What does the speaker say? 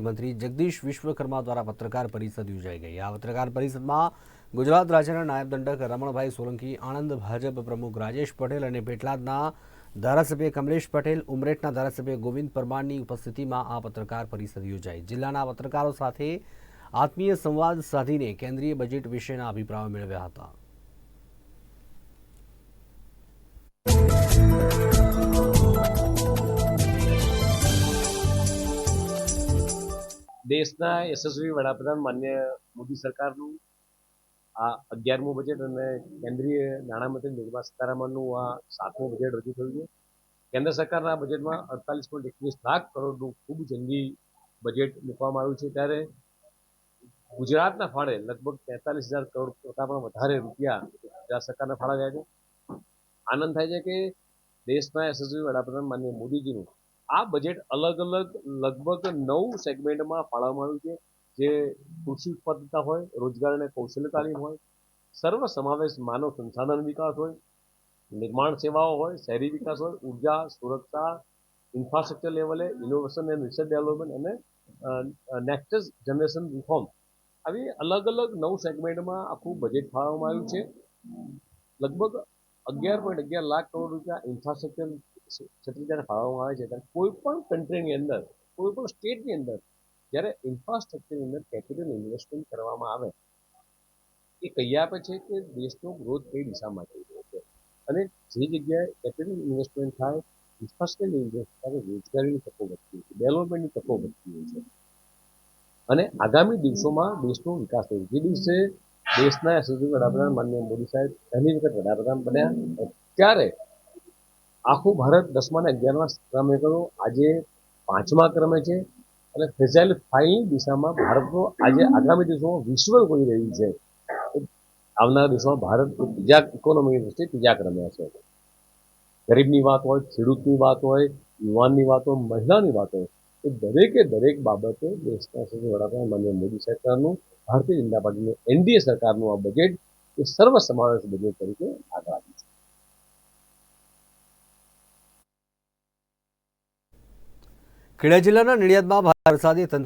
મંત્રી જગદીશ વિશ્વકર્મા દ્વારા પત્રકાર પરિષદ યોજાઈ ગઈ. આ પત્રકાર પરિષદમાં ગુજરાત રાજ્યના નાયબ દંડક રમણભાઈ સોલંકી, આણંદ ભાજપ પ્રમુખ રાજેશ પટેલ અને પેટલાદના ધારાસભ્ય કમલેશ પટેલ, ઉમરેઠના ધારાસભ્ય ગોવિંદ પરમારની ઉપસ્થિતિમાં આ પત્રકાર પરિષદ યોજાઈ. જિલ્લાના પત્રકારો સાથે આત્મીય સંવાદ સાધીને કેન્દ્રીય બજેટ વિશેના અભિપ્રાયો મેળવ્યા હતા. દેશના યશસ્વી વડાપ્રધાન માન્ય મોદી સરકારનું આ અગિયારમું બજેટ અને કેન્દ્રીય નાણામંત્રી નિર્મલા સીતારામનનું આ સાતમું બજેટ રજૂ થયું છે. કેન્દ્ર સરકારના બજેટમાં અડતાલીસ પોઈન્ટ એકવીસ લાખ કરોડનું ખૂબ જંગી બજેટ મૂકવામાં આવ્યું છે. ત્યારે ગુજરાતના ફાળે લગભગ તેતાલીસ હજાર કરોડ કરતાં પણ વધારે રૂપિયા ગુજરાત સરકારના ફાળા ગયા છે. આનંદ થાય છે કે દેશના યશસ્વી વડાપ્રધાન માન્ય મોદીજીનું આ બજેટ અલગ અલગ લગભગ નવ સેગમેન્ટમાં ફાળવવામાં આવ્યું છે. જે કૃષિ ઉત્પાદકતા હોય, રોજગાર અને કૌશલ્ય તાલીમ હોય સર્વ સમાવેશ માનવ સંસાધન વિકાસ હોય, નિર્માણ સેવાઓ હોય, શહેરી વિકાસ હોય, ઊર્જા, સુરક્ષા ઇન્ફ્રાસ્ટ્રક્ચર લેવલે ઇનોવેશન એન્ડ રિસર્ચ ડેવલપમેન્ટ અને નેક્સ્ટ જનરેશન રિફોર્મ આવી અલગ અલગ નવ સેગમેન્ટમાં આખું બજેટ ફાળવવામાં આવ્યું છે. લગભગ અગિયાર પોઈન્ટ અગિયાર લાખ કરોડ રૂપિયા ઇન્ફ્રાસ્ટ્રક્ચર ક્ષેત્રે જ્યારે ફાળવવામાં આવે છે, ત્યારે કોઈ પણ કન્ટ્રીની અંદર, કોઈ પણ સ્ટેટની અંદર જ્યારે ઇન્ફ્રાસ્ટ્રક્ચરની અંદર કેપિટલ ઇન્વેસ્ટમેન્ટ કરવામાં આવે, એ કહી આપે છે કે દેશનો ગ્રોથ કઈ દિશામાં થઈ રહ્યો છે. અને જે જગ્યાએ કેપિટલ ઇન્વેસ્ટમેન્ટ થાય ઇન્ફ્રાસ્ટ્રક્ચર ઇન્વેસ્ટ થાય રોજગારીની તકો વધતી હોય છે ડેવલપમેન્ટની તકો વધતી હોય છે. અને આગામી દિવસોમાં દેશનો વિકાસ થયો જે દિવસે દેશના યશસ્વી વડાપ્રધાન માનનીય મોદી સાહેબ, પહેલી વખત વડાપ્રધાન બન્યા. ત્યારે આખું ભારત દસમા ને અગિયારમા ક્રમે કરો આજે પાંચમા ક્રમે છે. અને ફેઝાઇલ ફાઇવની દિશામાં ભારતનો આજે આગામી દિવસોમાં વિશ્વ કોઈ રહ્યું છે. આવનારા દિવસોમાં ભારત ત્રીજા ઇકોનોમીની દ્રષ્ટિએ ત્રીજા ક્રમે હશે. ગરીબની વાત હોય, ખેડૂતની વાત હોય, યુવાનની વાત હોય, મહિલાની વાત હોય. એ દરેકે દરેક બાબતે દેશના વડાપ્રધાન માનનીય મોદી સરકારનું, ભારતીય જનતા પાર્ટીનું, એનડીએ સરકારનું આ બજેટ એ સર્વ સમાવેશ બજેટ તરીકે આગળ આવ્યું છે. ખેડા જિલ્લાના નડિયાદમાં ભારે તંત્ર